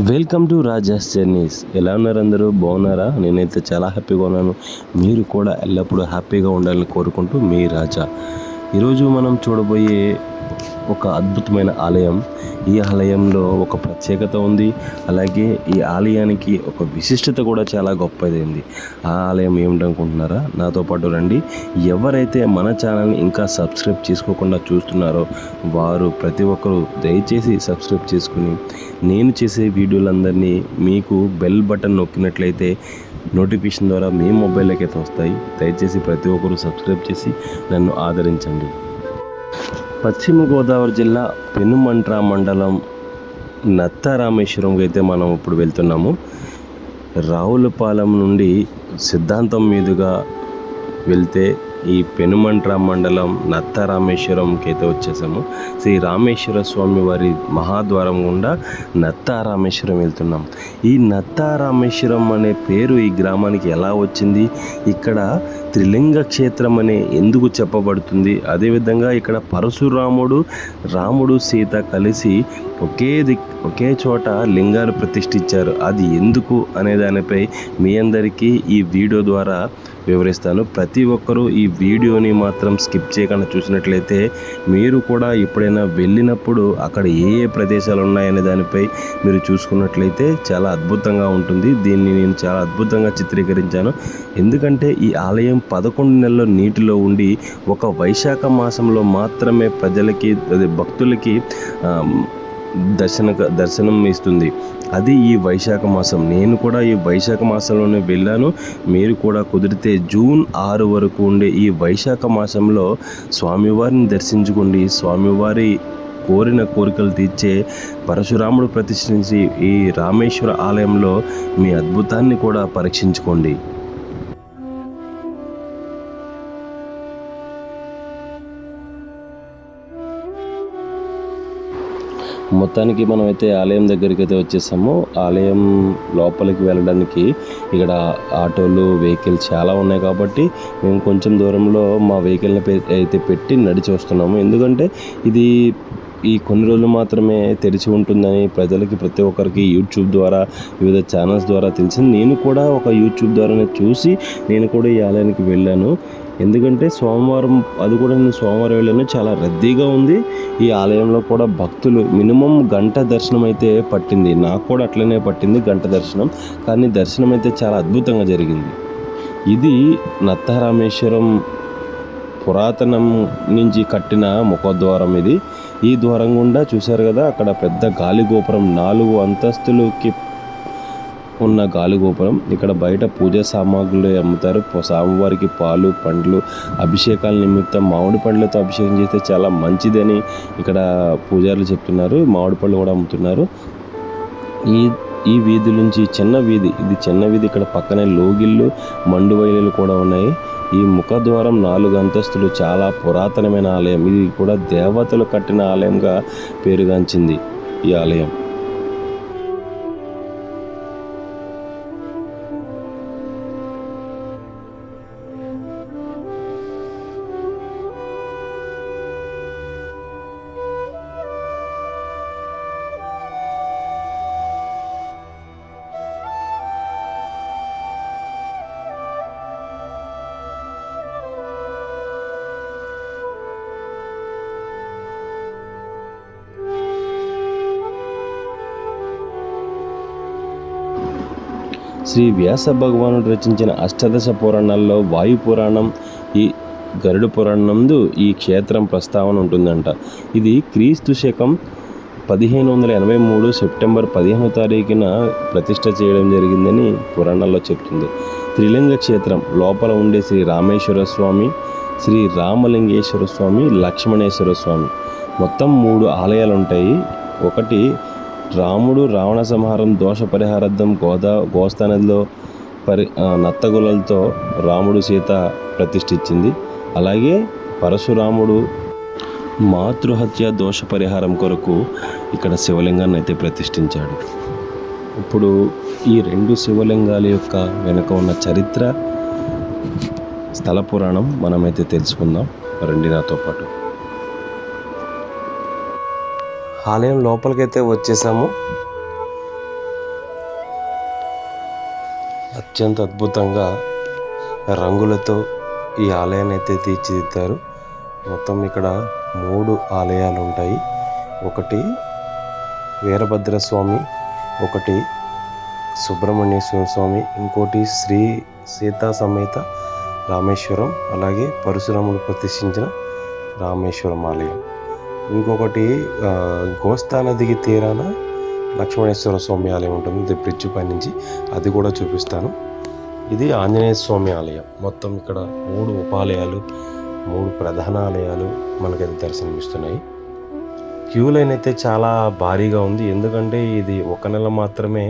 Welcome to Raja's journeys. ఎలా ఉన్నారు అందరూ? బాగున్నారా? నేనైతే చాలా హ్యాపీగా ఉన్నాను. మీరు కూడా ఎల్లప్పుడూ హ్యాపీగా ఉండాలని కోరుకుంటూ మీ రాజా. ఈరోజు మనం చూడబోయే ఒక అద్భుతమైన ఆలయం ఈ ఆలయంలో ఒక ప్రత్యేకత ఉంది. అలాగే ఈ ఆలయానికి ఒక విశిష్టత కూడా చాలా గొప్పదైంది. ఆ ఆలయం ఏమిటనుకుంటున్నారా? నాతో పాటు రండి. ఎవరైతే మన ఛానల్ని ఇంకా సబ్స్క్రైబ్ చేసుకోకుండా చూస్తున్నారో వారు ప్రతి ఒక్కరూ దయచేసి సబ్స్క్రైబ్ చేసుకుని నేను చేసే వీడియోలందరినీ మీకు బెల్ బటన్ నొక్కినట్లయితే నోటిఫికేషన్ ద్వారా మీ మొబైల్లోకి అయితే వస్తాయి. దయచేసి ప్రతి ఒక్కరూ సబ్స్క్రైబ్ చేసి నన్ను ఆదరించండి. పశ్చిమ గోదావరి జిల్లా పెనుమంట్ర మండలం నత్తరామేశ్వరంకి అయితే మనం ఇప్పుడు వెళ్తున్నాము. రావులపాలెం నుండి సిద్ధాంతం మీదుగా వెళ్తే ఈ పెనుమంట్ర మండలం నత్తారామేశ్వరంకి అయితే వచ్చేసాము. శ్రీ రామేశ్వర స్వామి వారి మహాద్వారం గుండా నత్తారామేశ్వరం వెళ్తున్నాం. ఈ నత్తారామేశ్వరం అనే పేరు ఈ గ్రామానికి ఎలా వచ్చింది? ఇక్కడ త్రిలింగ క్షేత్రం అనే ఎందుకు చెప్పబడుతుంది? అదేవిధంగా ఇక్కడ పరశురాముడు రాముడు సీత కలిసి ఒకే దిక్ ఒకే చోట లింగాలు ప్రతిష్ఠించారు. అది ఎందుకు అనే దానిపై మీ అందరికీ ఈ వీడియో ద్వారా వివరిస్తాను. ప్రతి ఒక్కరూ ఈ వీడియోని మాత్రం స్కిప్ చేయకుండా చూసినట్లయితే మీరు కూడా ఎప్పుడైనా వెళ్ళినప్పుడు అక్కడ ఏ ఏ ప్రదేశాలు ఉన్నాయనే దానిపై మీరు చూసుకున్నట్లయితే చాలా అద్భుతంగా ఉంటుంది. దీన్ని నేను చాలా అద్భుతంగా చిత్రీకరించాను. ఎందుకంటే ఈ ఆలయం పదకొండు నెలల నీటిలో ఉండి ఒక వైశాఖ మాసంలో మాత్రమే ప్రజలకి అదే భక్తులకి దర్శన దర్శనం ఇస్తుంది. అది ఈ వైశాఖ మాసం. నేను కూడా ఈ వైశాఖ మాసంలోనే వెళ్ళాను. మీరు కూడా కుదిరితే జూన్ ఆరు వరకు ఉండే ఈ వైశాఖ మాసంలో స్వామివారిని దర్శించుకోండి. స్వామివారి కోరిన కోరికలు తీర్చే పరశురాముడు ప్రతిష్ఠించి ఈ రామేశ్వర ఆలయంలో మీ అద్భుతాన్ని కూడా పరీక్షించుకోండి. మొత్తానికి మనమైతే ఆలయం దగ్గరికి అయితే వచ్చేసాము. ఆలయం లోపలికి వెళ్ళడానికి ఇక్కడ ఆటోలు వెహికల్స్ చాలా ఉన్నాయి కాబట్టి మేము కొంచెం దూరంలో మా వెహికల్ని అయితే పెట్టి నడిచి వస్తున్నాము. ఎందుకంటే ఇది ఈ కొన్ని రోజులు మాత్రమే తెరిచి ఉంటుందని ప్రజలకి ప్రతి ఒక్కరికి యూట్యూబ్ ద్వారా వివిధ ఛానల్స్ ద్వారా తెలిసింది. నేను కూడా ఒక యూట్యూబ్ ద్వారానే చూసి నేను కూడా ఈ ఆలయానికి వెళ్ళాను. ఎందుకంటే సోమవారం అది కూడా నేను సోమవారం వెళ్ళాను. చాలా రద్దీగా ఉంది. ఈ ఆలయంలో కూడా భక్తులు మినిమం గంట దర్శనం అయితే పట్టింది. నాకు కూడా అట్లనే పట్టింది గంట దర్శనం. కానీ దర్శనం అయితే చాలా అద్భుతంగా జరిగింది. ఇది నత్తరామేశ్వరం పురాతనం నుంచి కట్టిన ముఖద్వారం ఇది. ఈ ద్వారం గుండా చూశారు కదా అక్కడ పెద్ద గాలి గోపురం నాలుగు అంతస్తులకి ఉన్న గాలిగోపురం. ఇక్కడ బయట పూజా సామాగ్రులు అమ్ముతారు. స్వామివారికి పాలు పండ్లు అభిషేకాల నిమిత్తం మామిడి పండ్లతో అభిషేకం చేస్తే చాలా మంచిదని ఇక్కడ పూజారులు చెప్తున్నారు. మామిడి పళ్ళు కూడా అమ్ముతున్నారు. ఈ ఈ వీధి నుంచి చిన్న వీధి ఇది చిన్న వీధి ఇక్కడ పక్కనే లోగిళ్ళు మండువైలీలు కూడా ఉన్నాయి. ఈ ముఖద్వారం నాలుగు అంతస్తులు చాలా పురాతనమైన ఆలయం. ఇది కూడా దేవతలు కట్టిన ఆలయంగా పేరుగాంచింది ఈ ఆలయం. శ్రీ వ్యాస భగవానుడు రచించిన అష్టాదశ పురాణాల్లో వాయు పురాణం ఈ గరుడ పురాణందు ఈ క్షేత్రం ప్రస్తావన ఉంటుందంట. ఇది క్రీస్తు శకం పదిహేను వందల ఎనభై మూడు సెప్టెంబర్ పదిహేనో తారీఖున ప్రతిష్ట చేయడం జరిగిందని పురాణాల్లో చెప్తుంది. త్రిలింగ క్షేత్రం లోపల ఉండే శ్రీ రామేశ్వర స్వామి శ్రీ రామలింగేశ్వర స్వామి లక్ష్మణేశ్వర స్వామి. మొత్తం మూడు ఆలయాలు ఉంటాయి ఒకటి రాముడు రావణ సంహారం దోష పరిహారార్థం గోదా గోస్తా నదిలో పరి నత్తగులతో నత్తగులలతో రాముడు సీత ప్రతిష్ఠించింది. అలాగే పరశురాముడు మాతృహత్య దోష పరిహారం కొరకు ఇక్కడ శివలింగాన్ని అయితే ప్రతిష్ఠించాడు. ఇప్పుడు ఈ రెండు శివలింగాల యొక్క వెనుక ఉన్న చరిత్ర స్థల పురాణం మనమైతే తెలుసుకుందాం. రండి నాతో పాటు. ఆలయం లోపలికైతే వచ్చేసాము. అత్యంత అద్భుతంగా రంగులతో ఈ ఆలయాన్ని అయితే తీర్చిదిద్దారు. మొత్తం ఇక్కడ మూడు ఆలయాలు ఉంటాయి ఒకటి వీరభద్రస్వామి ఒకటి సుబ్రహ్మణ్యేశ్వర స్వామి ఇంకోటి శ్రీ సీతా సమేత రామేశ్వరం అలాగే పరశురాముడు ప్రతిష్ఠించిన రామేశ్వరం ఆలయం. ఇంకొకటి గోస్తాన గోస్తా నదికి తీరాన లక్ష్మణేశ్వర స్వామి ఆలయం ఉంటుంది. ఇది బ్రిడ్జ్ పైనుంచి అది కూడా చూపిస్తాను. ఇది ఆంజనేయ స్వామి ఆలయం. మొత్తం ఇక్కడ మూడు ఉపాలయాలు మూడు ప్రధాన ఆలయాలు మనకైతే దర్శనమిస్తున్నాయి. క్యూ లైన్ అయితే చాలా భారీగా ఉంది. ఎందుకంటే ఇది ఒక నెల మాత్రమే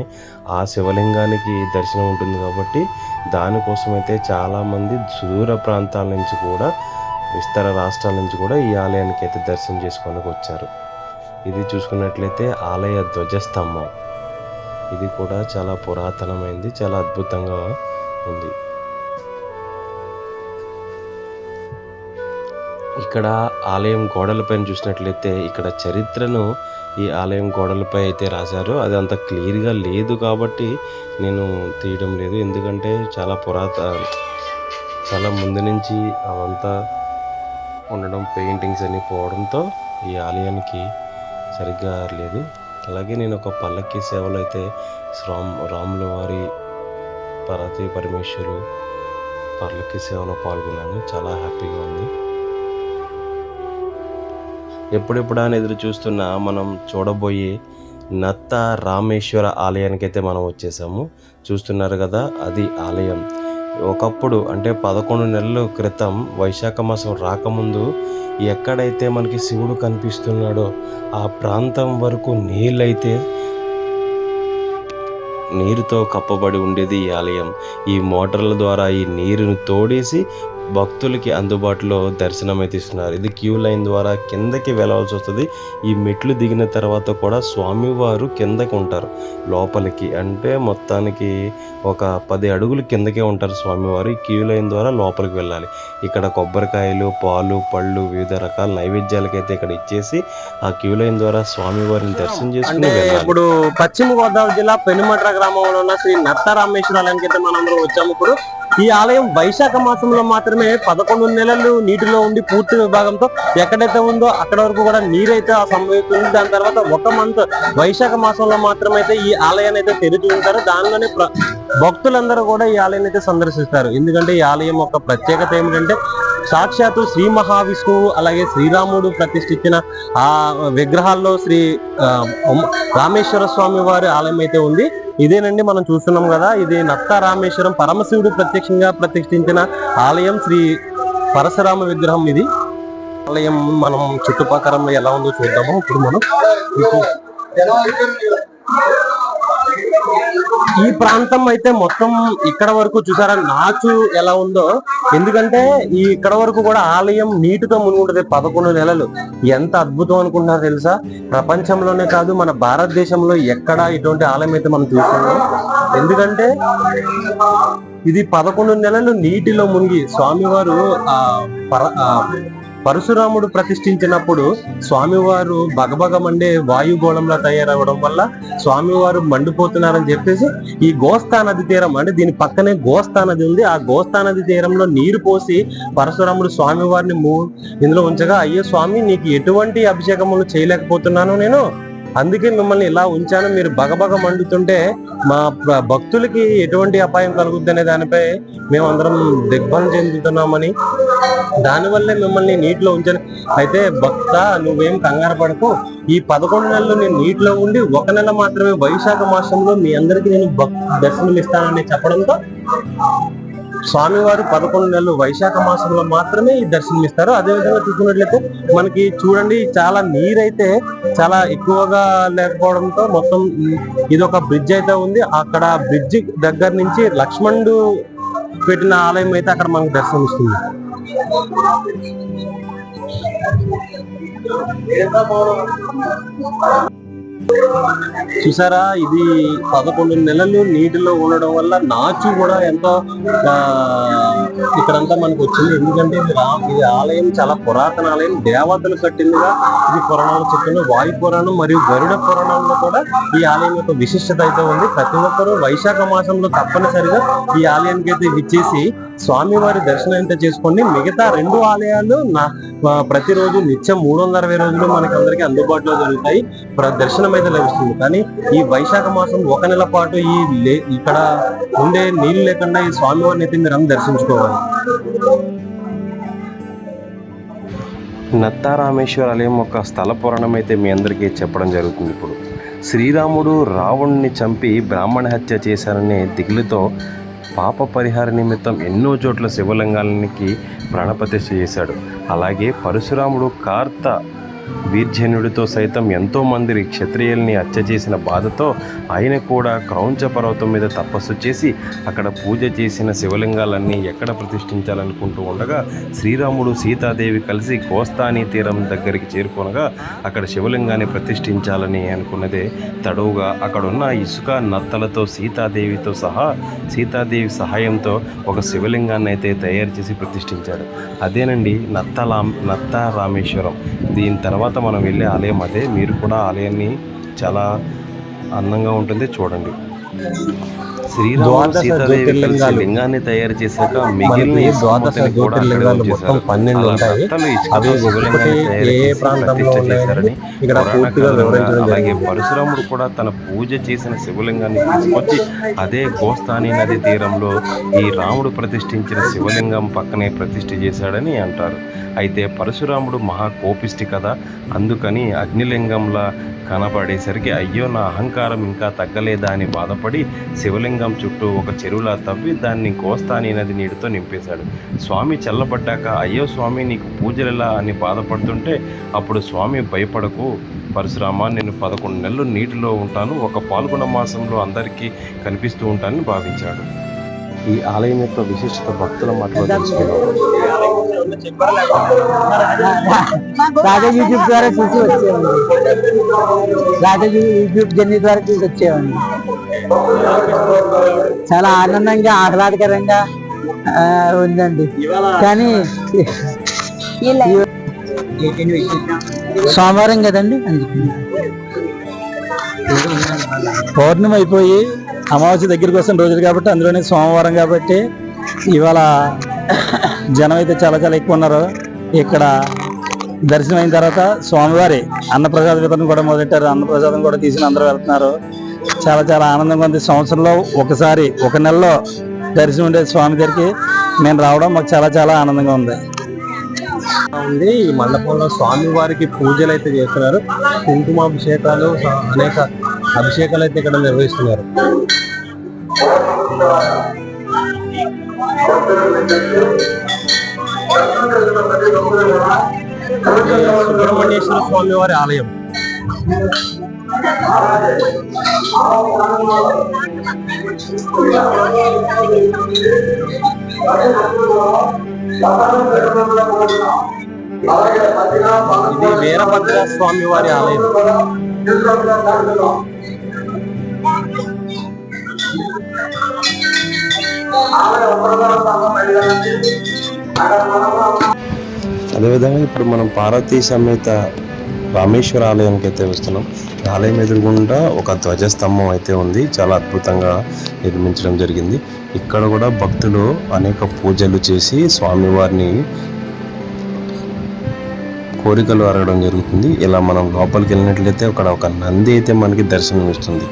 ఆ శివలింగానికి దర్శనం ఉంటుంది కాబట్టి దానికోసం అయితే చాలామంది దూర ప్రాంతాల నుంచి కూడా విస్తర రాష్ట్రాల నుంచి కూడా ఈ ఆలయానికి అయితే దర్శనం చేసుకోవడానికి వచ్చారు. ఇది చూసుకున్నట్లయితే ఆలయ ధ్వజస్తంభం. ఇది కూడా చాలా పురాతనమైంది చాలా అద్భుతంగా ఉంది. ఇక్కడ ఆలయం గోడలపైన చూసినట్లయితే ఇక్కడ చరిత్రను ఈ ఆలయం గోడలపై అయితే రాశారు. అది అంత క్లియర్గా లేదు కాబట్టి నేను తీయడం లేదు. ఎందుకంటే చాలా పురాత చాలా ముందు నుంచి అవంతా ఉండడం పెయింటింగ్స్ అన్ని పోవడంతో ఈ ఆలయానికి సరిగ్గా లేదు. అలాగే నేను ఒక పల్లకి సేవలు అయితే రామ్ రాముల వారి పార్వతీ పరమేశ్వరు పల్లకి సేవలో పాల్గొన్నాను. చాలా హ్యాపీగా ఉంది. ఎప్పుడెప్పుడా అని ఎదురు చూస్తున్న మనం చూడబోయే నత్త రామేశ్వర ఆలయానికి అయితే మనం వచ్చేసాము. చూస్తున్నారు కదా అది ఆలయం. ఒకప్పుడు అంటే పదకొండు నెలల క్రితం వైశాఖ మాసం రాకముందు ఎక్కడైతే మనకి శివుడు కనిపిస్తున్నాడో ఆ ప్రాంతం వరకు నీళ్ళైతే నీరుతో కప్పబడి ఉండేది ఈ ఆలయం. ఈ మోటార్ల ద్వారా ఈ నీరును తోడేసి భక్తులకి అందుబాటులో దర్శనం అయితే ఇస్తున్నారు. ఇది క్యూ లైన్ ద్వారా కిందకి వెళ్ళవలసి వస్తుంది. ఈ మెట్లు దిగిన తర్వాత కూడా స్వామివారు కిందకి ఉంటారు. లోపలికి అంటే మొత్తానికి ఒక పది అడుగులు కిందకే ఉంటారు స్వామివారు. ఈ క్యూ లైన్ ద్వారా లోపలికి వెళ్ళాలి. ఇక్కడ కొబ్బరికాయలు పాలు పళ్ళు వివిధ రకాల నైవేద్యాలకైతే ఇక్కడ ఇచ్చేసి ఆ క్యూ లైన్ ద్వారా స్వామివారిని దర్శనం చేసుకుని ఇప్పుడు పశ్చిమ గోదావరి జిల్లా పెనుమట్ర గ్రామంలో ఉన్న శ్రీ నత్తారామేశ్వర ఆలయానికి అయితే మనందరం వచ్చాము. ఇప్పుడు ఈ ఆలయం వైశాఖ మాసంలో మాత్రమే పదకొండు నెలలు నీటిలో ఉండి పూర్తి విభాగంతో ఎక్కడైతే ఉందో అక్కడ వరకు కూడా నీరైతే సంభవిస్తుంది. దాని తర్వాత ఒక మంత్ వైశాఖ మాసంలో మాత్రమైతే ఈ ఆలయాన్ని అయితే తెరిచి ఉంటారు. దానిలోనే భక్తులందరూ కూడా ఈ ఆలయాన్ని అయితే సందర్శిస్తారు. ఎందుకంటే ఈ ఆలయం యొక్క ప్రత్యేకత ఏమిటంటే సాక్షాత్తు శ్రీ మహావిష్ణువు అలాగే శ్రీరాముడు ప్రతిష్ఠించిన ఆ విగ్రహాల్లో శ్రీ రామేశ్వర స్వామి వారి ఆలయం అయితే ఉంది. ఇదేనండి మనం చూస్తున్నాం కదా ఇది నత్త రామేశ్వరం పరమశివుడు ప్రత్యక్షంగా ప్రతిష్ఠించిన ఆలయం శ్రీ పరశురామ విగ్రహం ఇది. ఆలయం మనం చుట్టుపక్కల ఎలా ఉందో చూద్దాము. ఇప్పుడు మనం ఈ ప్రాంతం అయితే మొత్తం ఇక్కడ వరకు చూసారా? నాచు ఎలా ఉందో? ఎందుకంటే ఈ ఇక్కడ వరకు కూడా ఆలయం నీటితో మునుగుంటది పదకొండు నెలలు. ఎంత అద్భుతం అనుకుంటున్నారు తెలుసా? ప్రపంచంలోనే కాదు మన భారతదేశంలో ఎక్కడ ఇటువంటి ఆలయం అయితే మనం చూస్తున్నాం. ఎందుకంటే ఇది పదకొండు నెలలు నీటిలో మునిగి స్వామివారు ఆ పర పరశురాముడు ప్రతిష్ఠించినప్పుడు స్వామివారు బగబగ మండే వాయుగోళంలా తయారవడం వల్ల స్వామివారు మండిపోతున్నారని చెప్పేసి ఈ గోస్తా నది తీరం అంటే దీని పక్కనే గోస్తా నది ఉంది. ఆ గోస్తా నది తీరంలో నీరు పోసి పరశురాముడు స్వామివారిని మూ ఇందులో ఉంచగా అయ్యో స్వామి నీకు ఎటువంటి అభిషేకములు చేయలేకపోతున్నాను నేను? అందుకే మిమ్మల్ని ఇలా ఉంచాను. మీరు బగబగ మండుతుంటే మా భక్తులకి ఎటువంటి అపాయం కలుగుద్ది అనే దానిపై మేమందరం దిగ్భ్రమం చెందుతున్నామని దానివల్లే మిమ్మల్ని నీటిలో ఉంచాను. అయితే భక్త నువ్వేం కంగారు పడకు. ఈ పదకొండు నెలలు నేను నీటిలో ఉండి ఒక నెల మాత్రమే వైశాఖ మాసంలో మీ అందరికీ నేను దర్శనం ఇస్తానని చెప్పడంతో స్వామివారు పదకొండు నెలలు వైశాఖ మాసంలో మాత్రమే ఈ దర్శనం ఇస్తారు అదే విధంగా చూసుకున్నట్లయితే మనకి చూడండి చాలా నీరైతే చాలా ఎక్కువగా లేకపోవడంతో మొత్తం ఇది ఒక బ్రిడ్జ్ అయితే ఉంది. అక్కడ బ్రిడ్జ్ దగ్గర నుంచి లక్ష్మణుడు పెట్టిన ఆలయం అయితే అక్కడ మనకు దర్శనం ఇస్తుంది చూసారా? ఇది పదకొండు నెలలు నీటిలో ఉండడం వల్ల నాచు కూడా ఎంతో ఇక్కడంతా మనకు వచ్చింది. ఎందుకంటే ఇది ఆలయం చాలా పురాతన ఆలయం. దేవతలు కట్టిందిగా ఇది పురాణాలు చెప్తుంది వాయు పురాణం మరియు గరుడ పురాణంలో కూడా ఈ ఆలయం యొక్క విశిష్టత అయితే ఉంది. ప్రతి ఒక్కరూ వైశాఖ మాసంలో తప్పనిసరిగా ఈ ఆలయానికి అయితే విచ్చేసి స్వామివారి దర్శనం అయితే చేసుకోండి? మిగతా రెండు ఆలయాలు నా ప్రతిరోజు నిత్యం మూడు వందల అరవై రోజులు మనకి అందరికీ అందుబాటులో జరుగుతాయి. ప్ర- దర్శనం అయితే లభిస్తుంది. కానీ ఈ వైశాఖ మాసం ఒక నెల పాటు ఈ లే- ఇక్కడ ఉండే నీళ్ళు లేకుండా ఈ స్వామివారిని అయితే మీరు అందరూ దర్శించుకోవాలి. నత్తారామేశ్వర ఆలయం ఒక స్థల పురాణం అయితే మీ అందరికీ చెప్పడం జరుగుతుంది ఇప్పుడు. శ్రీరాముడు రావణుని చంపి బ్రాహ్మణ హత్య చేశారనే దిగులుతో పాప పరిహార నిమిత్తం ఎన్నో చోట్ల శివలింగాలకి ప్రాణప్రతిష్ఠ చేశాడు. అలాగే పరశురాముడు కార్త వీర్జన్యుడితో సైతం ఎంతోమంది క్షత్రియుల్ని హత్య చేసిన బాధతో ఆయన కూడా క్రౌంచ పర్వతం మీద తపస్సు చేసి అక్కడ పూజ చేసిన శివలింగాలన్నీ ఎక్కడ ప్రతిష్ఠించాలనుకుంటూ ఉండగా శ్రీరాముడు సీతాదేవి కలిసి కోస్తాని తీరం దగ్గరికి చేరుకోనగా అక్కడ శివలింగాన్ని ప్రతిష్ఠించాలని అనుకున్నదే. తడవుగా అక్కడున్న ఇసుక నత్తలతో సీతాదేవితో సహా సీతాదేవి సహాయంతో ఒక శివలింగాన్ని అయితే తయారు చేసి ప్రతిష్ఠించాడు. అదేనండి నత్తలాం నత్త రామేశ్వరం దీని తర్వాత మనం వెళ్ళే ఆలయం అదే. మీరు కూడా ఆలయాన్ని చాలా అందంగా ఉంటుంది చూడండి. శ్రీరాముడు సీతాదేవి కలిసి. లింగాన్ని తయారు చేశాక మిగిలిన కూడా అక్కడే ఉంచేశారు. పన్నెండు ఉంటాయి అవి ఏ ప్రాంతంలో చేశారని ఇక్కడ పూర్తిగా వివరించడం అలాగే పరశురాముడు కూడా తన పూజ చేసిన శివలింగాన్ని తీసుకొచ్చి అదే గోస్తాని నది తీరంలో ఈ రాముడు ప్రతిష్ఠించిన శివలింగం పక్కనే ప్రతిష్ఠ చేశాడని అంటారు అయితే పరశురాముడు మహా కోపిష్టి కదా అందుకని అగ్నిలింగంలా కనపడేసరికి అయ్యో నా అహంకారం ఇంకా తగ్గలేదా అని బాధపడి శివలింగం చుట్టూ ఒక చెరువులా తవ్వి దాన్ని కోస్తాని నది నీటితో నింపేశాడు. స్వామి చల్లబడ్డాక అయ్యో స్వామి నీకు పూజలెలా? అని బాధపడుతుంటే అప్పుడు స్వామి భయపడకు. పరశురామ నేను పదకొండు నెలలు నీటిలో ఉంటాను. ఒక పాల్గొన మాసంలో అందరికీ కనిపిస్తూ ఉంటానని భావించాడు. ఈ ఆలయం యొక్క విశిష్టత భక్తుల మాటలో తెలుసుకున్నాం రాజా యూట్యూబ్ ద్వారా చూసి వచ్చేవాడిని. రాజా యూట్యూబ్ జర్నీ ద్వారా చూసి వచ్చేవాడిని. చాలా ఆనందంగా ఆహ్లాదకరంగా ఉందండి. కానీ సోమవారం కదండి? అందుకని పౌర్ణమి అయిపోయి అమావాస్య దగ్గరికి వస్తున్న రోజులు కాబట్టి అందులోనే సోమవారం కాబట్టి ఇవాళ జనం అయితే చాలా చాలా ఎక్కువ ఉన్నారు. ఇక్కడ దర్శనం అయిన తర్వాత స్వామివారి అన్నప్రసాద వితరణ కూడా మొదలెట్టారు. అన్నప్రసాదం కూడా తీసుకుని అందరూ వెళ్తున్నారు. చాలా చాలా ఆనందంగా ఉంది. సంవత్సరంలో ఒకసారి ఒక నెలలో దర్శనం ఉండే స్వామి దగ్గరికి మేము రావడం మాకు చాలా చాలా ఆనందంగా ఉంది. ఉంది. ఈ మండపంలో స్వామి వారికి పూజలు అయితే చేస్తున్నారు. కుంకుమాభిషేకాలు అనేక అభిషేకాలు అయితే ఇక్కడ నిర్వహిస్తున్నారు. సుబ్రహ్మణ్యేశ్వర స్వామి వారి ఆలయం. ఇది వీరభద్ర స్వామి వారి ఆలయం అదేవిధంగా ఇప్పుడు మనం పార్వతీ సమేత రామేశ్వర ఆలయానికి అయితే వస్తున్నాం ఆలయం ఎదురుగుండా ఒక ధ్వజస్తంభం అయితే ఉంది. చాలా అద్భుతంగా నిర్మించడం జరిగింది. ఇక్కడ కూడా భక్తులు అనేక పూజలు చేసి స్వామివారిని కోరికలు అరగడం జరుగుతుంది. ఇలా మనం లోపలికి వెళ్ళినట్లయితే అక్కడ ఒక నంది అయితే మనకి దర్శనం ఇస్తుంది.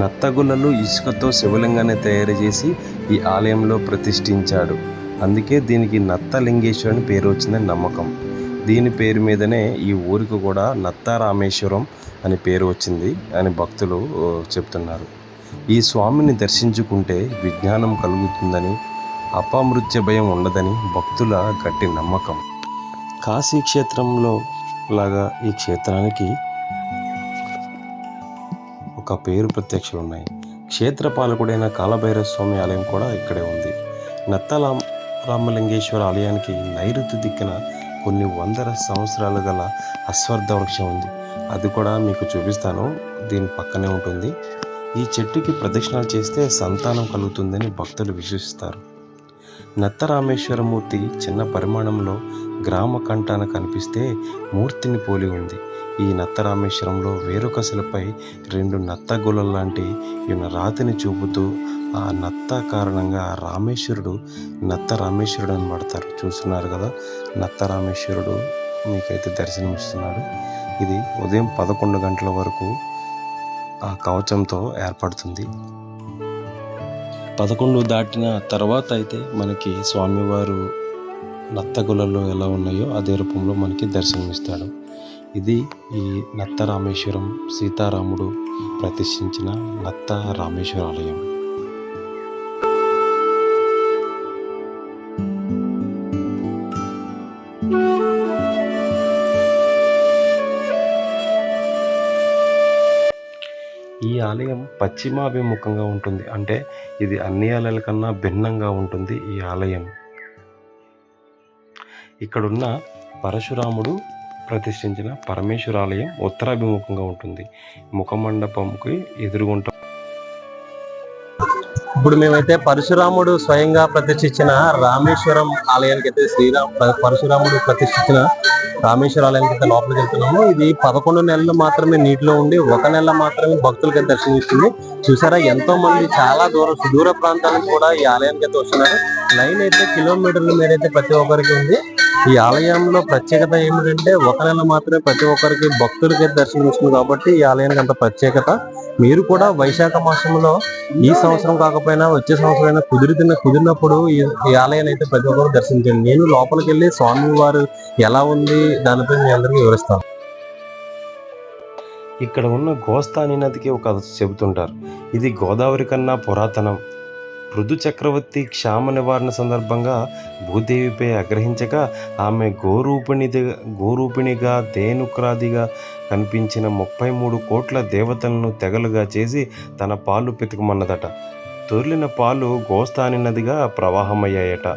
నత్తగుల్లలు ఇసుకతో శివలింగాన్ని తయారు చేసి ఈ ఆలయంలో ప్రతిష్ఠించాడు. అందుకే దీనికి నత్తలింగేశ్వరుని పేరు వచ్చిందని నమ్మకం. దీని పేరు మీదనే ఈ ఊరికి కూడా నత్త రామేశ్వరం అని పేరు వచ్చింది అని భక్తులు చెప్తున్నారు. ఈ స్వామిని దర్శించుకుంటే విజ్ఞానం కలుగుతుందని అపమృత్య భయం ఉండదని భక్తుల గట్టి నమ్మకం. కాశీ క్షేత్రంలో లాగా ఈ క్షేత్రానికి ఒక పేరు ప్రత్యక్షలు ఉన్నాయి. క్షేత్రపాలకుడైన కాలభైరవ స్వామి ఆలయం కూడా ఇక్కడే ఉంది. నత్తలా రామలింగేశ్వర ఆలయానికి నైరుతి దిక్కున కొన్ని వందల సంవత్సరాలు గల అశ్వర్థ వృక్షం ఉంది. అది కూడా మీకు చూపిస్తాను. దీని పక్కనే ఉంటుంది. ఈ చెట్టుకి ప్రదక్షిణాలు చేస్తే సంతానం కలుగుతుందని భక్తులు విశ్వసిస్తారు. నత్తరామేశ్వరమూర్తి చిన్న పరిమాణంలో గ్రామ కంఠాన కనిపిస్తే మూర్తిని పోలి ఉంది. ఈ నత్తరామేశ్వరంలో వేరొక శిలపై రెండు నత్త గులల లాంటి ఈయన రాతిని చూపుతూ ఆ నత్త కారణంగా రామేశ్వరుడు నత్త రామేశ్వరుడు అని పడతారు. చూస్తున్నారు కదా నత్త రామేశ్వరుడు మీకైతే దర్శనమిస్తున్నాడు. ఇది ఉదయం పదకొండు గంటల వరకు ఆ కవచంతో ఏర్పడుతుంది. పదకొండు దాటిన తర్వాత అయితే మనకి స్వామివారు నత్తగులలో ఎలా ఉన్నాయో అదే రూపంలో మనకి దర్శనమిస్తాడు. ఇది ఈ నత్త రామేశ్వరం సీతారాముడు ప్రతిష్ఠించిన నత్త రామేశ్వర ఆలయం ఆలయం పశ్చిమాభిముఖంగా ఉంటుంది. అంటే ఇది అన్ని ఆలయాల కన్నా భిన్నంగా ఉంటుంది ఈ ఆలయం. ఇక్కడున్న పరశురాముడు ప్రతిష్ఠించిన పరమేశ్వరాలయం ఉత్తరాభిముఖంగా ఉంటుంది. ముఖమండపంకి ఎదురుగుంట ఇప్పుడు మేమైతే పరశురాముడు స్వయంగా ప్రతిష్ఠించిన రామేశ్వరం ఆలయానికి అయితే శ్రీరామ్ పరశురాముడు ప్రతిష్ఠించిన రామేశ్వర ఆలయానికి అయితే లోపలికి వెళ్తున్నాము. ఇది పదకొండు నెలలు మాత్రమే నీటిలో ఉండి ఒక నెల మాత్రమే భక్తులకి దర్శనమిస్తుంది. చూసారా ఎంతో మంది చాలా దూర దూర ప్రాంతాలకు కూడా ఈ ఆలయానికి అయితే వస్తున్నారు. లైన్ అయితే కిలోమీటర్ల మీద అయితే ప్రతి ఒక్కరికి ఉంది. ఈ ఆలయంలో ప్రత్యేకత ఏమిటంటే ఒక నెల మాత్రమే ప్రతి ఒక్కరికి భక్తులకి అయితే దర్శనం ఇస్తుంది కాబట్టి ఈ ఆలయానికి అంత ప్రత్యేకత. మీరు కూడా వైశాఖ మాసంలో ఈ సంవత్సరం కాకపోయినా వచ్చే సంవత్సరం అయినా కుదిరిన కుదిరినప్పుడు ఈ ఆలయాన్ని అయితే ప్రతి ఒక్కరు దర్శించండి. నేను లోపలికి వెళ్ళి స్వామి వారు ఎలా ఉంది దానిపై మీ అందరికీ వివరిస్తాను. ఇక్కడ ఉన్న గోస్తాని నదికి ఒక చెబుతుంటారు. ఇది గోదావరి కన్నా పురాతనం. పృథు చక్రవర్తి క్షామ నివారణ సందర్భంగా భూదేవిపై ఆగ్రహించగా ఆమె గోరూపిణిది గోరూపిణిగా దేనుక్రాదిగా కనిపించిన ముప్పై మూడు కోట్ల దేవతలను తెగలుగా చేసి తన పాలు పితకమన్నదట తొర్లిన పాలు గోస్తాని నదిగా ప్రవాహమయ్యాయట.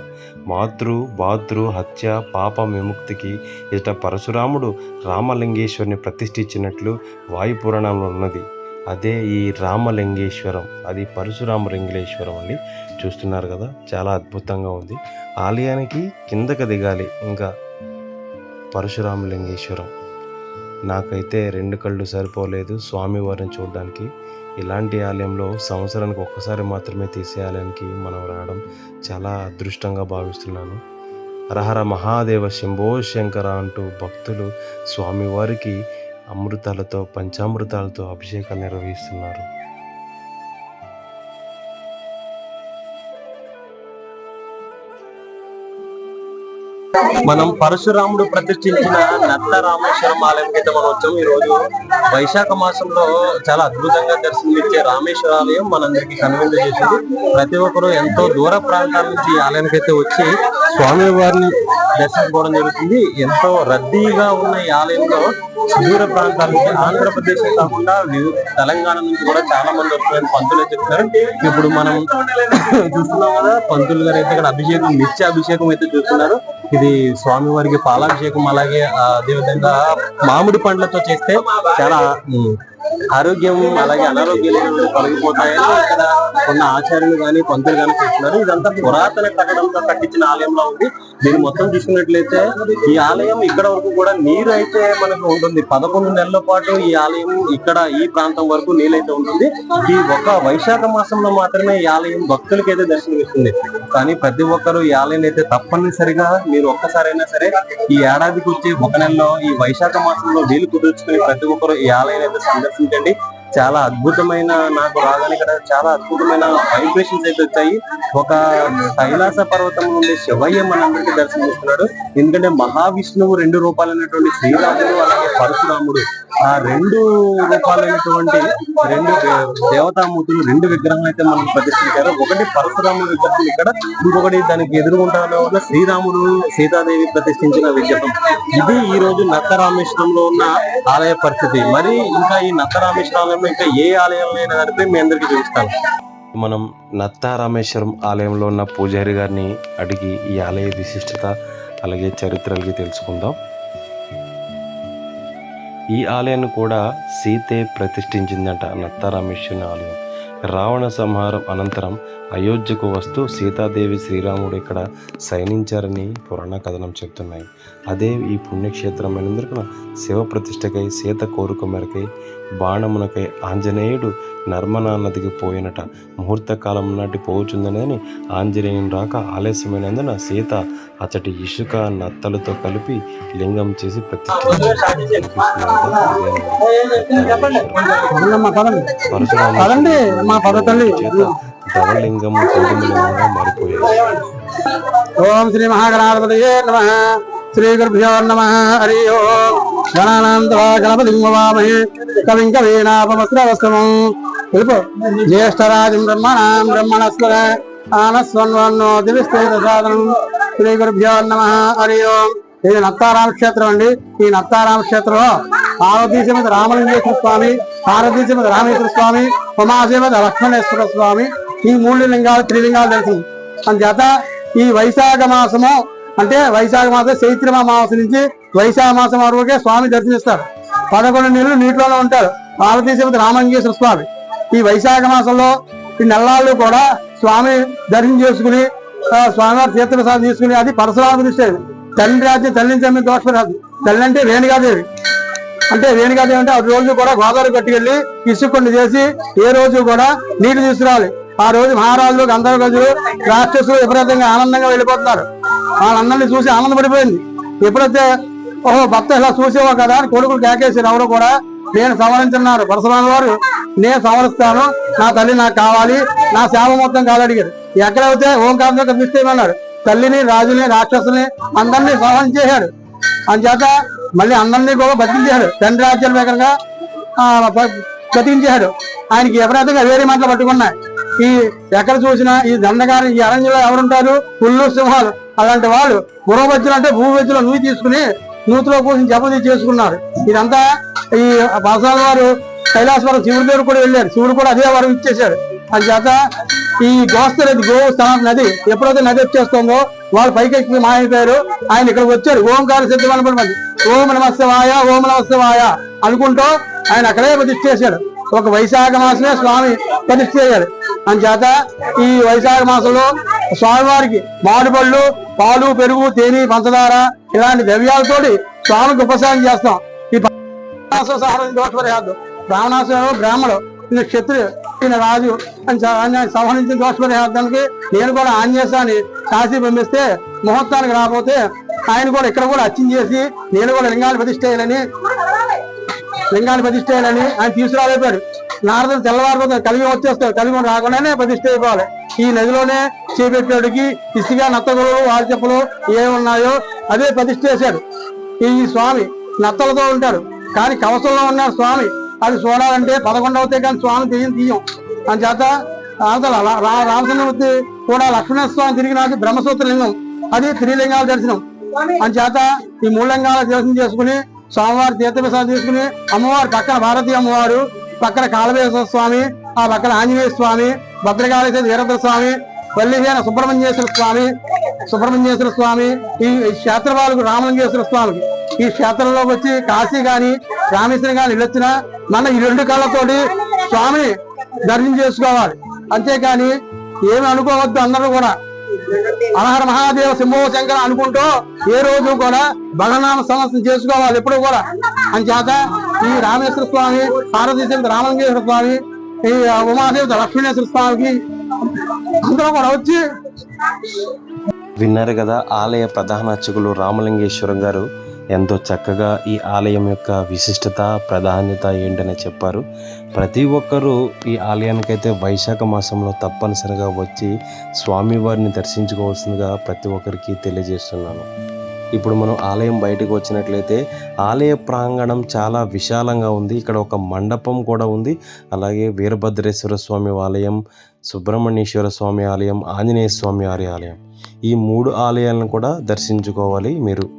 మాతృ భాతృ హత్య పాప విముక్తికి ఇట పరశురాముడు రామలింగేశ్వరిని ప్రతిష్ఠించినట్లు వాయుపురాణంలో ఉన్నది. అదే ఈ రామలింగేశ్వరం అది పరశురామ లింగేశ్వరం అండి. చూస్తున్నారు కదా చాలా అద్భుతంగా ఉంది. ఆలయానికి కిందకు దిగాలి ఇంకా పరశురామలింగేశ్వరం నాకైతే రెండు కళ్ళు సరిపోలేదు స్వామివారిని చూడడానికి. ఇలాంటి ఆలయంలో సంవత్సరానికి ఒక్కసారి మాత్రమే తీసే ఆలయానికి మనం రావడం చాలా అదృష్టంగా భావిస్తున్నాను. హరహర మహాదేవ శంభో శంకర అంటూ భక్తులు స్వామివారికి అమృతాలతో పంచామృతాలతో అభిషేకం నిర్వహిస్తున్నారు. మనం పరశురాముడు ప్రతిష్ఠించిన నత్త రామేశ్వరం ఆలయం కింద మనం వచ్చాం ఈ రోజు వైశాఖ మాసంలో చాలా అద్భుతంగా దర్శనమిచ్చే రామేశ్వర ఆలయం మనందరికీ కనువిందు చేసింది. ప్రతి ఒక్కరు ఎంతో దూర ప్రాంతాల నుంచి ఈ ఆలయానికి అయితే వచ్చి స్వామి వారిని దర్శించుకోవడం జరుగుతుంది. ఎంతో రద్దీగా ఉన్న ఈ ఆలయంలో దూర ప్రాంతాల నుంచి ఆంధ్రప్రదేశ్ కాకుండా వివిధ తెలంగాణ నుంచి కూడా చాలా మంది వస్తున్నారని పంతులు చెప్తారు చెప్తున్నారు ఇప్పుడు మనం చూస్తున్నాం కదా పంతులు గారు అయితే ఇక్కడ అభిషేకం నిత్య అభిషేకం అయితే చూస్తున్నారు. ఇది స్వామి వారికి పాలాభిషేకం అలాగే అదేవిధంగా మామిడి పండ్లతో చేస్తే చాలా ఆరోగ్యం అలాగే అనారోగ్యాలు తొలగిపోతాయని ఇక్కడ ఉన్న ఆచార్యులు గాని పంతులు కానీ చెప్తున్నారు. ఇదంతా పురాతన కట్టడంతో కట్టించిన ఆలయంలో ఉంది. దీన్ని మొత్తం చూసుకున్నట్లయితే ఈ ఆలయం ఇక్కడ వరకు కూడా నీరు అయితే మనకు ఉంటుంది. పదకొండు నెలల పాటు ఈ ఆలయం ఇక్కడ ఈ ప్రాంతం వరకు నీళ్ళైతే ఉంటుంది. ఈ ఒక వైశాఖ మాసంలో మాత్రమే ఈ ఆలయం భక్తులకి అయితే దర్శనమిస్తుంది. కానీ ప్రతి ఒక్కరు ఈ ఆలయం అయితే తప్పనిసరిగా మీరు ఒక్కసారైనా సరే ఈ ఏడాదికి వచ్చే ఒక నెలలో ఈ వైశాఖ మాసంలో వీలు కుదుర్చుకుని ప్రతి ఒక్కరు ఈ ఆలయం అయితే సందర్శించండి చాలా అద్భుతమైన నాకు రాగానే ఇక్కడ చాలా అద్భుతమైన వైబ్రేషన్స్ అయితే వచ్చాయి. ఒక కైలాస పర్వతం నుండి శివయ్య మనందరికీ దర్శనమిస్తున్నాడు ఎందుకంటే మహావిష్ణువు రెండు రూపాలైనటువంటి శ్రీరాముడు అలాగే పరశురాముడు ఆ రెండు రూపాలైనటువంటి రెండు దేవతామూర్తులు రెండు విగ్రహం అయితే మనం ప్రతిష్ఠించారు. ఒకటి పరశురాముడు విగ్రహం ఇక్కడ ఇంకొకటి దానికి ఎదురుగుంటాలో ఉన్న శ్రీరాముడు సీతాదేవి ప్రతిష్ఠించిన విగ్రహం. ఇది ఈ రోజు నక్కరామేశ్వరంలో ఉన్న ఆలయ పరిస్థితి. మరి ఇంకా ఈ నక్కరామేశ్వరం ఆలయంలో ఇంకా ఏ ఆలయంలో అయినా మీ అందరికీ చూపిస్తాను. మనం నత్తారామేశ్వరం ఆలయంలో ఉన్న పూజారి గారిని అడిగి ఈ ఆలయ విశిష్టత అలాగే చరిత్రలకి తెలుసుకుందాం. ఈ ఆలయాన్ని కూడా సీతే ప్రతిష్ఠించిందట నత్తారామేశ్వరుని ఆలయం. రావణ సంహారం అనంతరం అయోధ్యకు వస్తూ సీతాదేవి శ్రీరాముడు ఇక్కడ శయనించారని పురాణ కథనం చెప్తున్నాయి. అదే ఈ పుణ్యక్షేత్రమైనందుకు శివ ప్రతిష్టకై సీత కోరిక మేరకై బాణమునకై ఆంజనేయుడు నర్మనా నదికి పోయినట. ముహూర్త కాలం నాటి పోవచ్చుందని ఆంజనేయుని రాక ఆలస్యమైనందున సీత అతడి ఇసుక నత్తలతో కలిపి లింగం చేసి మా లింగం తల్లి. మారిపోయాయి. ఓం శ్రీ మహాగణాధిపతయే నమ. శ్రీ గురుభ్యో నమ. హరి ఓం. గణానందవా గణపతి వామహే కవిం కవీనాపమస్రవస్తమం తెలుపు జ్యేష్ఠరాజం బ్రహ్మణాం బ్రహ్మణస్వర ఆనస్వన్వన్నో దివిస్తేత సాధనం శ్రీ గురుభ్యో నమ. హరి ఓం. ఇది నత్తారామ క్షేత్రం అండి. ఈ నత్తారామ క్షేత్రంలో పార్వతీశమత రామలింగేశ్వర స్వామి పార్వతీశమత రామేశ్వర స్వామి ఉమాశమత లక్ష్మణేశ్వర స్వామి ఈ మూడు లింగాలు త్రిలింగాలు దర్శనం అందుచేత ఈ వైశాఖ మాసము అంటే వైశాఖ మాసం చైత్ర మాసం నుంచి వైశాఖ మాసం వరకే స్వామి దర్శనిస్తారు పదకొండు నీళ్ళు నీటిలోనే ఉంటారు. పార్వతీశమతి రామంగేశ్వర స్వామి. ఈ వైశాఖ మాసంలో ఈ నెలలు కూడా స్వామి దర్శనం చేసుకుని స్వామివారి తీర్థప్రసాదం తీసుకుని అది పరశురామ దృష్టి తల్లి రాజ్యం తల్లి తమ్మి దోషరాజు తల్లి అంటే రేణుగాదేవి అంటే రేణుగాదేవి అంటే ఆ రోజు కూడా గోదావరి కట్టుకెళ్ళి ఇసుకొని చేసి ఏ రోజు కూడా నీళ్ళు తీసుకురావాలి. ఆ రోజు మహారాజులు గంధర్వజులు రాక్షసులు విపరీతంగా ఆనందంగా వెళ్ళిపోతున్నారు. వాళ్ళందరినీ చూసి ఆనందపడిపోయింది. ఎప్పుడైతే ఓహో భర్త ఇలా చూసేవో కదా అని కొడుకులు కేకేసి ఎవరు కూడా నేను సవరించున్నారు పరశురామ వారు నేను సవరిస్తాను. నా తల్లి నాకు కావాలి. నా సేవ మొత్తం కాదు అడిగారు. ఎక్కడైతే ఓంకారంతో కనిపిస్తేమన్నారు తల్లిని రాజుని రాక్షసుని అందరినీ సవరణ చేశాడు అందుచేత మళ్ళీ అందరినీ కూడా బతికించాడు తండ్రి రాజ్యాల వేగంగా బతికించాడు ఆయనకి ఎప్పుడైతే వేరే మాటలు పట్టుకున్నాయి. ఈ ఎక్కడ చూసినా ఈ దండగారి ఈ అరణ్యంలో ఎవరుంటారు? పుల్లు సింహాలు. అలాంటి వాళ్ళు గురవచ్చులు అంటే భూవచ్చులు నువ్వు తీసుకుని నూతిలో కోసం జపతి చేసుకున్నారు. ఇదంతా ఈ పాసాల వారు కైలాసవరం శివుడి దగ్గర కూడా వెళ్ళారు. శివుడు కూడా అదే వరం ఇచ్చేశాడు చేత ఈ గోస్త నది గో నది ఎప్పుడైతే నది వచ్చేస్తుందో వాళ్ళు పైకి ఎక్కి మాయమైపోయారు ఆయన ఇక్కడికి వచ్చారు. ఓంకార సిద్ధం పడి ఓం నమస్తవాయ ఓం నమస్తవాయ అనుకుంటూ ఆయన అక్కడే ప్రతిష్ఠ చేశాడు ఒక వైశాఖ మాసమే స్వామి ప్రతిష్ఠ చేయాలి అందుచేత ఈ వైశాఖ మాసంలో స్వామివారికి మామిడిపళ్ళు పాలు పెరుగు తేనె పంచదార ఇలాంటి ద్రవ్యాలతోటి స్వామికి ఉపసారం చేస్తాం. ఈ సహారం దోషపరిహార్థం బ్రాహ్మణాశ్రమం బ్రాహ్మడు ఈయన క్షత్రియ ఈయన రాజు అని సంహరించిన దోషపరిహార్థానికి నేను కూడా ఆంజనేయాన్ని కాశీ పంపిస్తే ముహూర్తానికి రాకపోతే ఆయన కూడా ఇక్కడ కూడా అర్చన చేసి నేను కూడా లింగాన్ని ప్రతిష్ట చేయాలని లింగాన్ని ప్రతిష్ట చేయాలని ఆయన తీసుకురాలేపాడు. నారదులు తెల్లవారిపోతుంది కలిగి వచ్చేస్తాడు. కలిగి రాకుండానే ప్రతిష్ట అయిపోవాలి. ఈ నదిలోనే చేపెట్టాడికి ఇసుక నత్తగులు వారి చెప్పులు ఏమున్నాయో అదే ప్రతిష్ఠ చేశాడు. ఈ స్వామి నత్తలతో ఉంటాడు. కానీ కవసంలో ఉన్నాడు స్వామి అది చూడాలంటే పదకొండవతే కానీ స్వామి తీయం తీయం. అని చేత అవతల రా- రామచంద్రమూర్తి కూడా లక్ష్మణ స్వామి తిరిగి నాకు బ్రహ్మసూత్ర లింగం అది త్రిలింగాల దర్శనం. అని చేత ఈ మూడు లింగాల దర్శనం చేసుకుని స్వామివారి తీర్థప్రసాదం తీసుకుని అమ్మవారు పక్కన భారతీయ అమ్మవారు పక్కన కాళవేశ్వర స్వామి ఆ పక్కన ఆంజనేయ స్వామి భద్రకాళేశ్వర వీరభద్ర స్వామి పల్లివేన సుబ్రహ్మణ్యేశ్వర స్వామి సుబ్రహ్మణ్యేశ్వర స్వామి ఈ క్షేత్రపాలకు రామలింగేశ్వర స్వామికి. ఈ క్షేత్రంలోకి వచ్చి కాశీ గాని రామేశ్వరం గాని వెళ్ళొచ్చిన మన ఈ రెండు కళ్ళతోటి స్వామిని దర్శనం చేసుకోవాలి. అంతేకాని ఏమి అనుకోవద్దు అందరూ కూడా. అనహర మహాదేవ సింహో శంకర అనుకుంటూ ఏ రోజు కూడా భగనామ సమస్య చేసుకోవాలి ఎప్పుడు కూడా. అని చేత ఈ రామేశ్వర స్వామి పార్వతీశ్వర రామలింగేశ్వర స్వామి ఈ ఉమాదేవి లక్ష్మీనేశ్వర స్వామికి అందరూ కూడా వచ్చి విన్నారు కదా ఆలయ ప్రధాన అర్చకులు రామలింగేశ్వరం గారు. ఎంతో చక్కగా ఈ ఆలయం యొక్క విశిష్టత ప్రాధాన్యత ఏంటని చెప్పారు. ప్రతి ఒక్కరూ ఈ ఆలయానికైతే వైశాఖ మాసంలో తప్పనిసరిగా వచ్చి స్వామివారిని దర్శించుకోవాల్సిందిగా ప్రతి ఒక్కరికి తెలియజేస్తున్నాను. ఇప్పుడు మనం ఆలయం బయటకు వచ్చినట్లయితే ఆలయ ప్రాంగణం చాలా విశాలంగా ఉంది. ఇక్కడ ఒక మండపం కూడా ఉంది. అలాగే వీరభద్రేశ్వర స్వామి ఆలయం సుబ్రహ్మణ్యేశ్వర స్వామి ఆలయం ఆంజనేయ స్వామి వారి ఆలయం. ఈ మూడు ఆలయాలను కూడా దర్శించుకోవాలి మీరు.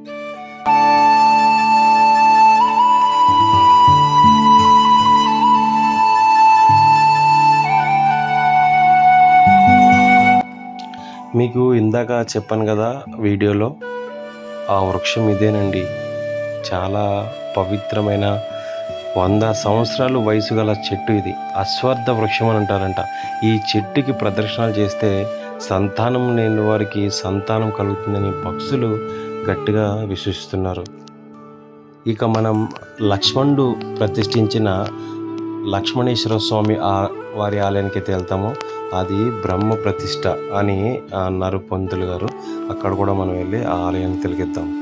మీకు ఇందాక చెప్పాను కదా వీడియోలో ఆ వృక్షం ఇదేనండి. చాలా పవిత్రమైన వంద సంవత్సరాలు వయసు గల చెట్టు ఇది. అశ్వర్ధ వృక్షం అని అంటారంట. ఈ చెట్టుకి ప్రదర్శనలు చేస్తే సంతానం లేని వారికి సంతానం కలుగుతుందని పక్షులు గట్టిగా విశ్వసిస్తున్నారు. ఇక మనం లక్ష్మణుడు ప్రతిష్ఠించిన లక్ష్మణేశ్వర స్వామి ఆ వారి ఆలయానికి అయితే వెళ్తాము అది బ్రహ్మ ప్రతిష్ట అని అన్నారు పంతులు గారు. అక్కడ కూడా మనం వెళ్ళి ఆ ఆలయాన్ని తిరిగిద్దాం.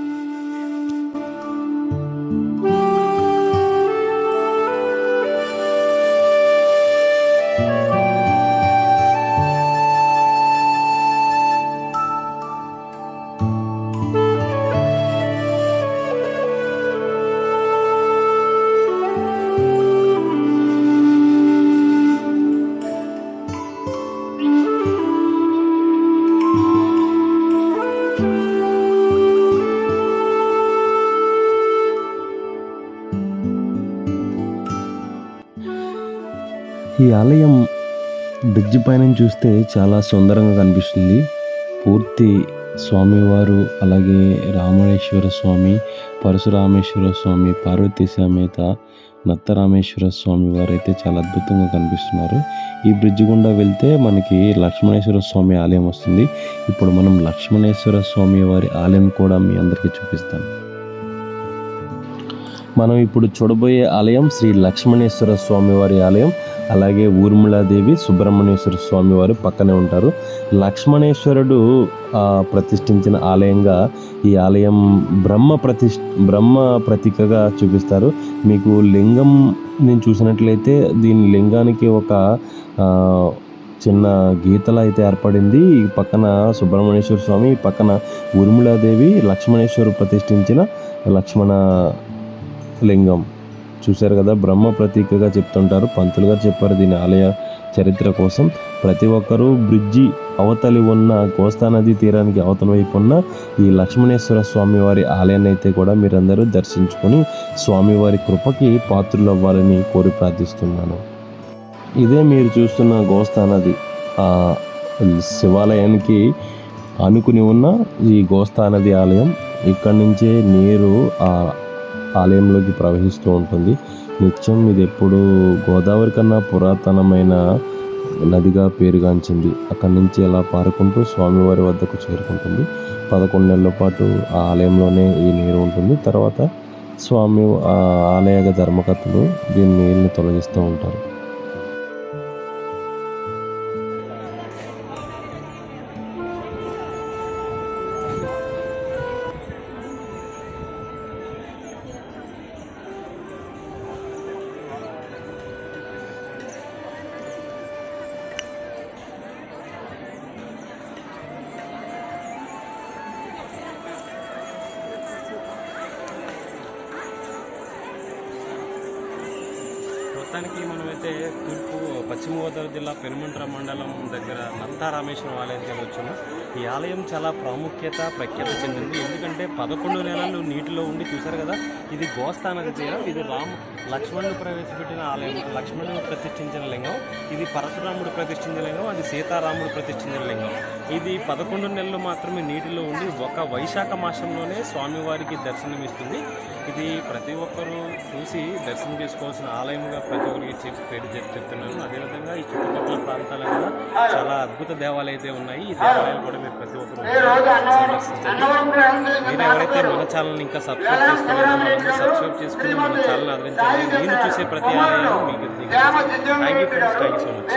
ఈ ఆలయం బ్రిడ్జి పైన చూస్తే చాలా సుందరంగా కనిపిస్తుంది. పూర్తి స్వామివారు అలాగే రామణేశ్వర స్వామి పరశురామేశ్వర స్వామి పార్వతీ సమేత నత్తరామేశ్వర స్వామి వారు అయితే చాలా అద్భుతంగా కనిపిస్తున్నారు. ఈ బ్రిడ్జి గుండా వెళ్తే మనకి లక్ష్మణేశ్వర స్వామి ఆలయం వస్తుంది. ఇప్పుడు మనం లక్ష్మణేశ్వర స్వామి వారి ఆలయం కూడా మీ అందరికీ చూపిస్తాను మనం ఇప్పుడు చూడబోయే ఆలయం శ్రీ లక్ష్మణేశ్వర స్వామివారి ఆలయం అలాగే ఊర్మిళాదేవి సుబ్రహ్మణ్యేశ్వర స్వామివారు పక్కనే ఉంటారు. లక్ష్మణేశ్వరుడు ప్రతిష్ఠించిన ఆలయంగా ఈ ఆలయం బ్రహ్మ ప్రతిష్ బ్రహ్మ ప్రతీకగా చూపిస్తారు. మీకు లింగం నేను చూసినట్లయితే దీని లింగానికి ఒక చిన్న గీతలా అయితే ఏర్పడింది. ఈ పక్కన సుబ్రహ్మణ్యేశ్వర స్వామి ఈ పక్కన ఊర్మిళాదేవి లక్ష్మణేశ్వరు ప్రతిష్ఠించిన లక్ష్మణ లింగం చూశారు కదా బ్రహ్మ ప్రతీకగా చెప్తుంటారు. పంతులు గారు చెప్పారు దీని ఆలయ చరిత్ర కోసం ప్రతి ఒక్కరూ బ్రిడ్జి అవతలి ఉన్న కోస్తా నది తీరానికి అవతల వైపు ఉన్న ఈ లక్ష్మణేశ్వర స్వామి వారి ఆలయాన్ని అయితే కూడా మీరందరూ దర్శించుకొని స్వామివారి కృపకి పాత్రులు అవ్వాలని కోరి ప్రార్థిస్తున్నాను. ఇదే మీరు చూస్తున్న గోస్తా నది. శివాలయానికి ఆనుకుని ఉన్న ఈ గోస్తా నది ఆలయం ఇక్కడి నుంచే నీరు ఆ ఆలయంలోకి ప్రవహిస్తూ ఉంటుంది. నిత్యం ఇది ఎప్పుడు గోదావరి కన్నా పురాతనమైన నదిగా పేరుగాంచింది. అక్కడి నుంచి అలా పారుకుంటూ స్వామివారి వద్దకు చేరుకుంటుంది. పదకొండు నెలల పాటు ఆ ఆలయంలోనే ఈ నీరు ఉంటుంది. తర్వాత స్వామి ఆలయ ధర్మకర్తలు దీని నీళ్ళని తొలగిస్తూ ఉంటారు. మొత్తానికి మనమైతే తూర్పు పశ్చిమ గోదావరి జిల్లా పెనుమంట్ర మండలం దగ్గర నంతారామేశ్వరం ఆలయానికి వచ్చాము. ఈ ఆలయం చాలా ప్రాముఖ్యత ప్రఖ్యాత చెందింది. ఎందుకంటే పదకొండు నెలలు నీటిలో ఉండి చూశారు కదా ఇది గోస్థానక తీరం. ఇది రామ్ లక్ష్మణుడు ప్రవేశపెట్టిన ఆలయం లక్ష్మణుడు ప్రతిష్ఠించిన లింగం. ఇది పరశురాముడు ప్రతిష్ఠించిన లింగం అది సీతారాముడు ప్రతిష్ఠించిన లింగం. ఇది పదకొండు నెలలు మాత్రమే నీటిలో ఉండి ఒక వైశాఖ మాసంలోనే స్వామివారికి దర్శనమిస్తుంది. ఇది ప్రతి ఒక్కరూ చూసి దర్శనం చేసుకోవాల్సిన ఆలయంగా ప్రతి ఒక్కరికి చెప్పి పేరు చెప్పి చెప్తున్నాను అదేవిధంగా ఈ చుట్టుపక్కల ప్రాంతాల్లో చాలా అద్భుత దేవాలయాలు అయితే ఉన్నాయి. ఈ దేవాలయాలు కూడా మీరు ప్రతి ఒక్కరు మీరు ఎవరైతే మన ఛానల్ని ఇంకా సబ్స్క్రైబ్ చేసుకోలేదో సబ్స్క్రైబ్ చేసుకుని మన ఛానల్ ఆదరించండి. నేను చూసే ప్రతి ఆలయం మీకు thank you friends thank you so much